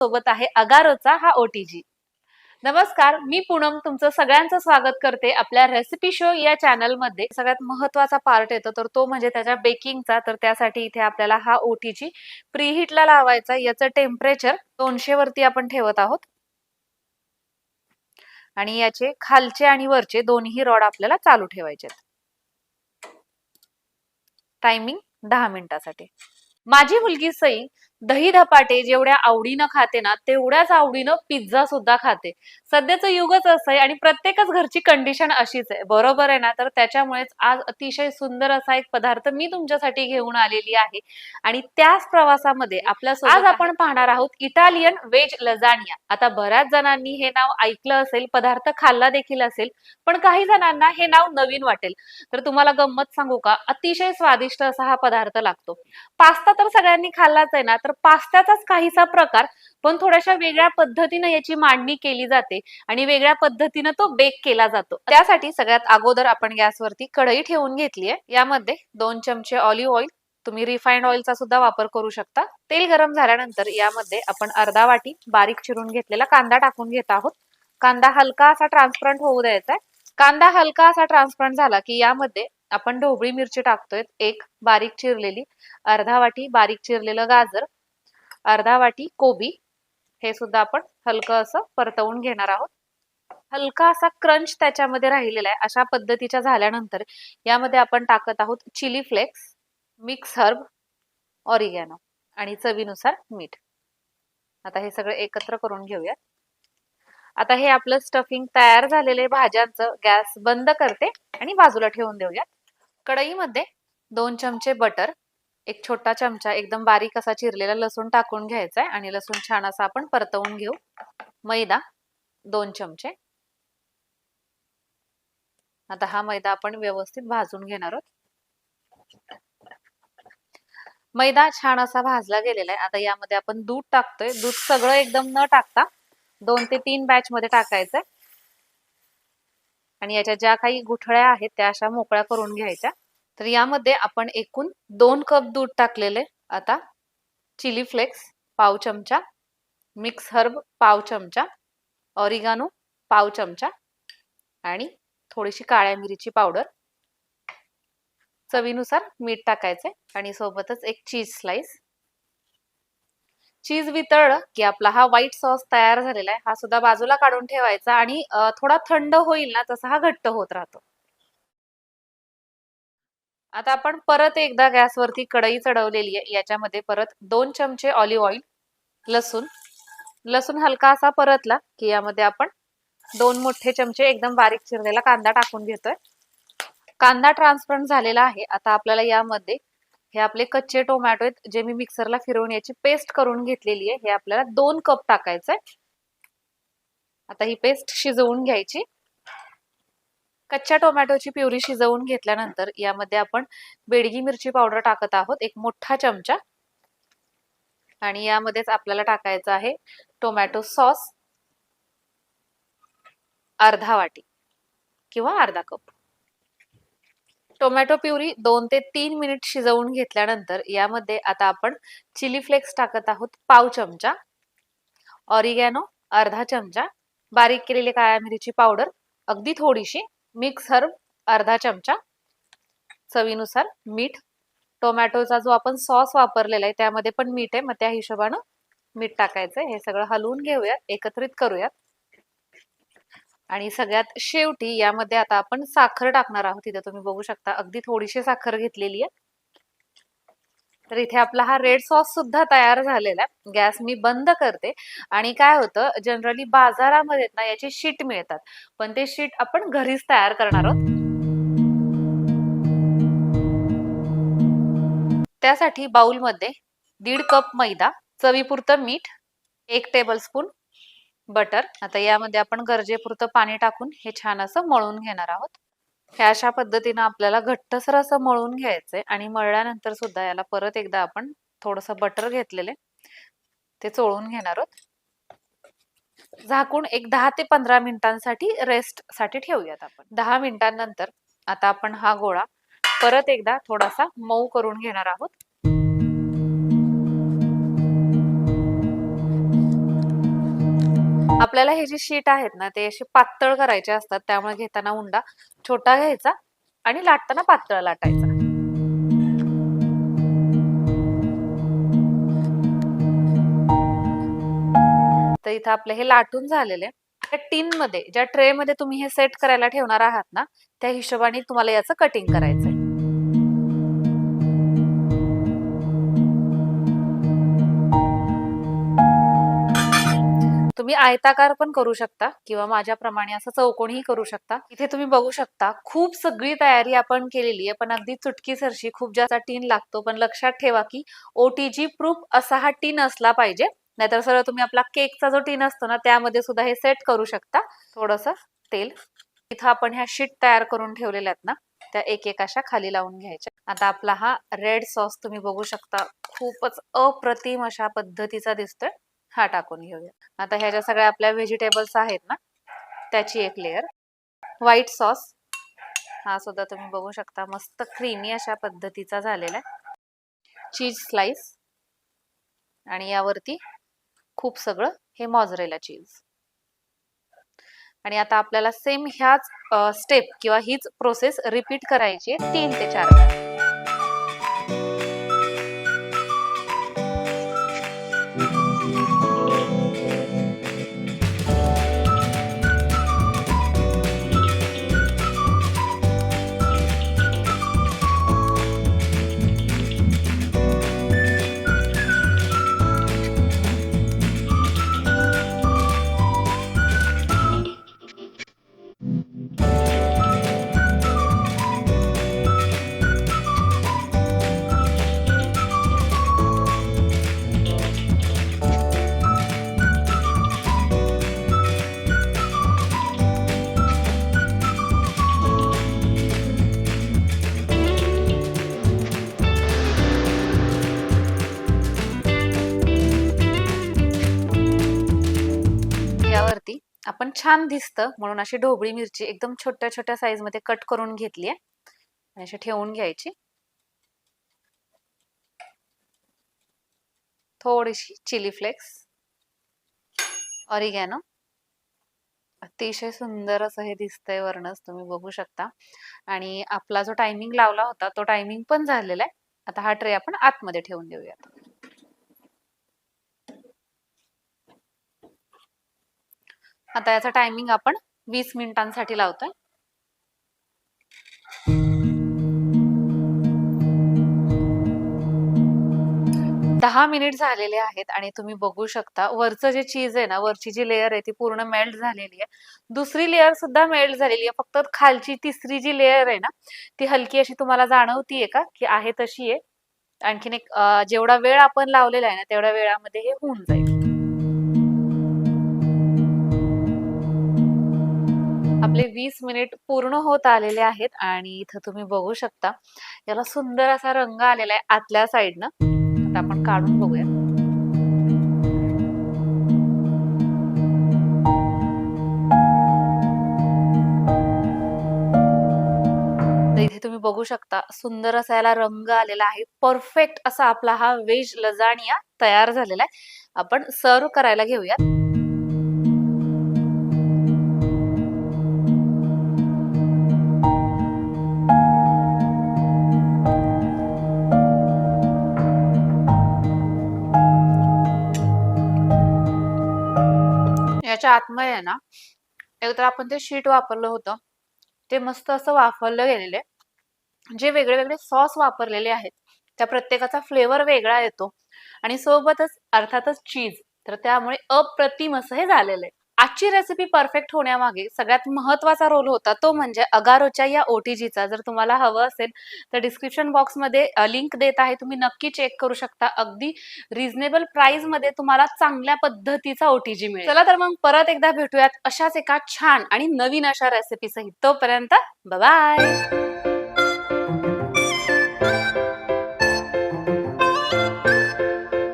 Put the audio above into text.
सोबत आहे अगारोचा हा ओटीजी नमस्कार मी पूनम तुमचं सगळ्यांचं स्वागत करते आपल्या रेसिपी शो या चॅनलमध्ये सगळ्यात महत्त्वाचा पार्ट येतो तर तो म्हणजे त्याच्या बेकिंगचा तर त्यासाठी इथे आपल्याला हा ओटीजी प्रीहीटला लावायचा याचं टेम्परेचर दोनशे वरती आपण ठेवत आहोत. आणि याचे खालचे आणि वरचे दोन्ही रॉड आपल्याला चालू ठेवायचे टायमिंग दहा मिनिटासाठी. माझी मुलगी सई दही धपाटे जेवढ्या आवडीनं खाते ना तेवढ्याच आवडीनं पिझ्झा सुद्धा खाते. सध्याचं युगच असं आहे आणि प्रत्येकच घरची कंडिशन अशीच आहे. बरोबर आहे ना? तर त्याच्यामुळेच आज अतिशय सुंदर असा एक पदार्थ मी तुमच्यासाठी घेऊन आलेली आहे. आणि त्याच प्रवासामध्ये आपल्या आज आपण पाहणार आहोत इटालियन वेज लजानिया आता बऱ्याच जणांनी हे नाव ऐकलं असेल पदार्थ खाल्ला देखील असेल पण काही जणांना हे नाव नवीन वाटेल. तर तुम्हाला गंमत सांगू का? अतिशय स्वादिष्ट असा हा पदार्थ लागतो. पास्ता तर सगळ्यांनी खाल्लाच आहे ना तर पास्त्याचाच काहीसा प्रकार पण थोड्याशा वेगळ्या पद्धतीनं याची मांडणी केली जाते आणि वेगळ्या पद्धतीनं तो बेक केला जातो. त्यासाठी सगळ्यात अगोदर आपण गॅसवरती कढई ठेवून घेतलीये यामध्ये दोन चमचे ऑलिव्ह ऑइल तुम्ही रिफाईंड ऑइलचा सुद्धा वापर करू शकता. तेल गरम झाल्यानंतर यामध्ये आपण अर्धा वाटी बारीक चिरून घेतलेला कांदा टाकून घेत आहोत. कांदा हलका असा ट्रान्सपरंट होऊ द्यायचा आहे. कांदा हलका असा ट्रान्सपरंट झाला की यामध्ये आपण ढोबळी मिरची टाकतोय. एक बारीक चिरलेली अर्धा वाटी बारीक चिरलेलं गाजर अर्धा वाटी कोबी. हे सुद्धा आपण हलकं असं परतवून घेणार आहोत. हलका असा क्रंच त्याच्यामध्ये राहिलेला आहे. अशा पद्धतीच्या झाल्यानंतर यामध्ये आपण टाकत आहोत chilli flakes mix herb oregano आणि चवीनुसार मीठ. आता हे सगळं एकत्र करून घेऊया आता हे आपलं स्टफिंग तयार झालेले भाज्यांचं. गॅस बंद करते आणि बाजूला ठेवून देऊयात. कढईमध्ये दोन चमचे बटर एक छोटा चमचा एकदम बारीक असा चिरलेला लसूण टाकून घ्यायचा आहे आणि लसूण छान असा आपण परतवून घेऊ. मैदा दोन चमचे. आता हा मैदा आपण व्यवस्थित भाजून घेणार आहोत. मैदा छान असा भाजला गेलेला आहे आता यामध्ये आपण दूध टाकतोय. दूध सगळं एकदम न टाकता दोन ते तीन बॅच मध्ये टाकायचंय. आणि याच्या ज्या काही गुठळ्या आहेत त्या अशा मोकळ्या करून घ्यायच्या. तर यामध्ये आपण एकूण दोन कप दूध टाकलेले. आता चिली फ्लेक्स पाव चमचा मिक्स हर्ब पाव चमचा ऑरिगानो पाव चमचा आणि थोडीशी काळ्या मिरीची पावडर. चवीनुसार मीठ टाकायचे आणि सोबतच एक चीज स्लाइस. चीज वितळलं की आपला हा व्हाईट सॉस तयार झालेला आहे. हा सुद्धा बाजूला काढून ठेवायचा आणि थोडा थंड होईल ना तसा हा घट्ट होत राहतो. आता आपण परत एकदा गॅसवरती कढई चढवलेली आहे. याच्यामध्ये परत दोन चमचे ऑलिव्ह ऑइल लसूण. लसूण हलका असा परतला की यामध्ये आपण दोन मोठे चमचे एकदम बारीक चिरलेला कांदा टाकून घेतोय. कांदा ट्रान्सपरंट झालेला आहे. आता आपल्याला यामध्ये हे आपले कच्चे टोमॅटो आहेत जे मी मिक्सरला फिरवून याची पेस्ट करून घेतलेली आहे हे आपल्याला दोन कप टाकायचंय. आता ही पेस्ट शिजवून घ्यायची. कच्च्या टोमॅटोची प्युरी शिजवून घेतल्यानंतर यामध्ये आपण बेडगी मिरची पावडर टाकत आहोत एक मोठा चमचा. आणि यामध्येच आपल्याला टाकायचं आहे टोमॅटो सॉस. अर्धा वाटी किंवा अर्धा कप. टोमॅटो प्युरी दोन ते तीन मिनिट शिजवून घेतल्यानंतर यामध्ये आता आपण चिली फ्लेक्स टाकत आहोत पाव चमचा. ऑरिगॅनो अर्धा चमचा. बारीक केलेली काळ्या मिरीची पावडर अगदी थोडीशी. मिक्स हर्ब अर्धा चमचा. चवीनुसार मीठ. टोमॅटोचा जो आपण सॉस वापरलेला आहे त्यामध्ये पण मीठ आहे. मग त्या हिशोबानं मीठ टाकायचंय हे सगळं हलवून घेऊयात. एकत्रित करूयात. आणि सगळ्यात शेवटी यामध्ये आता आपण साखर टाकणार आहोत. इथे तुम्ही बघू शकता. अगदी थोडीशी साखर घेतलेली आहे. तर इथे आपला हा रेड सॉस सुद्धा तयार झालेला आहे. गॅस मी बंद करते. आणि काय होतं? जनरली बाजारामध्ये ना याची शीट मिळतात. पण ते शीट आपण घरीच तयार करणार आहोत. त्यासाठी बाउलमध्ये दीड कप मैदा चवीपुरतं मीठ एक टेबल स्पून बटर आता यामध्ये आपण गरजेपुरतं पाणी टाकून हे छान असं मळून घेणार आहोत. हे अशा पद्धतीनं आपल्याला घट्टसर असं मळून घ्यायचंय आणि मळल्यानंतर सुद्धा याला परत एकदा आपण थोडस बटर घेतलेले ते चोळून घेणार आहोत. झाकून एक दहा ते पंधरा मिनिटांसाठी रेस्टसाठी ठेवूयात आपण. दहा मिनिटांनंतर आता आपण हा गोळा परत एकदा थोडासा मऊ करून घेणार आहोत. हो. आपल्याला हे जे शीट आहेत ना ते असे पातळ करायचे असतात त्यामुळे घेताना उंडा छोटा घ्यायचा आणि लाटताना पातळ लाटायचा. तर इथं आपलं हे लाटून झालेले त्या टीन मध्ये ज्या ट्रे मध्ये तुम्ही हे सेट करायला ठेवणार आहात ना त्या हिशोबाने तुम्हाला याचं कटिंग करायचंय. तुम्ही आयताकार पण करू शकता किंवा माझ्याप्रमाणे असं चौकोनही करू शकता. इथे तुम्ही बघू शकता खूप सगळी तयारी आपण केलेली आहे पण अगदी चुटकीसरशी खूप जास्त टीन लागतो. पण लक्षात ठेवा की ओटीजी प्रूफ असा हा टीन असला पाहिजे. नाहीतर सरळ तुम्ही आपला केकचा जो टीन असतो ना त्यामध्ये सुद्धा हे सेट करू शकता. थोडस तेल. इथं आपण ह्या शीट तयार करून ठेवलेल्या आहेत ना त्या एक एक अशा खाली लावून घ्यायच्या. आता आपला हा रेड सॉस तुम्ही बघू शकता खूपच अप्रतिम अशा पद्धतीचा दिसतोय. हा टाकून घेऊया. आता ह्या ज्या सगळ्या आपल्या व्हेजिटेबल्स आहेत ना त्याची एक लेअर व्हाईट सॉस हा सुद्धा तुम्ही बघू शकता मस्त क्रीमी अशा पद्धतीचा झालेला आहे. चीज स्लाइस आणि यावरती खूप सगळं हे मॉझरेला चीज आणि आता आपल्याला सेम ह्याच स्टेप किंवा हीच प्रोसेस रिपीट करायची आहे तीन ते चार वेळा. आपण छान दिसतं. म्हणून अशी ढोबळी मिरची एकदम छोट्या छोट्या साईजमध्ये कट करून घेतली आहे. आणि अशी ठेवून घ्यायची. थोडीशी चिली फ्लेक्स ऑरिगॅनो अतिशय सुंदर असं हे दिसतंय वरणच तुम्ही बघू शकता. आणि आपला जो टायमिंग लावला होता तो टायमिंग पण झालेला आहे. आता हा ट्रे आपण आतमध्ये ठेवून देऊयात. आता याचा टायमिंग आपण वीस मिनिटांसाठी लावतोय. दहा मिनिट झालेले आहेत आणि तुम्ही बघू शकता वरचं जे चीज आहे ना वरची जी लेअर आहे ती पूर्ण मेल्ट झालेली आहे. दुसरी लेअर सुद्धा मेल्ट झालेली आहे. फक्त खालची तिसरी जी लेअर आहे ना ती हलकी अशी तुम्हाला जाणवतीये का? की आहे तशी आहे. आणखीन एक जेवढा वेळ आपण लावलेला आहे ना तेवढ्या वेळामध्ये हे होऊन जाईल. आपले वीस मिनिट पूर्ण होत आलेले आहेत आणि इथं तुम्ही बघू शकता. याला सुंदर असा रंग आलेला आहे आतल्या साईडनं. आता आपण काढून बघूया. तर इथे तुम्ही बघू शकता सुंदर असा याला रंग आलेला आहे. परफेक्ट असा आपला हा व्हेज लजानिया तयार झालेला आहे. आपण सर्व करायला घेऊयात. त्याच्या आतमध्ये आहे ना एकतर आपण ते शीट वापरलं होतं. ते मस्त असं वापरलं गेलेलं आहे. जे वेगळे वेगळे सॉस वापरलेले आहेत त्या प्रत्येकाचा फ्लेवर वेगळा येतो. आणि सोबतच अर्थातच चीज. तर त्यामुळे अप्रतिम असं हे झालेलं आहे. आजची रेसिपी परफेक्ट होण्यामागे सगळ्यात महत्त्वाचा रोल होता तो म्हणजे अगारोच्या या ओटीजीचा जर तुम्हाला हवं असेल तर डिस्क्रिप्शन बॉक्समध्ये लिंक देत आहे. तुम्ही नक्की चेक करू शकता. अगदी रिझनेबल प्राइसमध्ये तुम्हाला चांगल्या पद्धतीचा ओटीजी मिळेल. चला तर मग परत एकदा भेटूयात अशाच एका छान आणि नवीन अशा रेसिपी सहित. तोपर्यंत बाय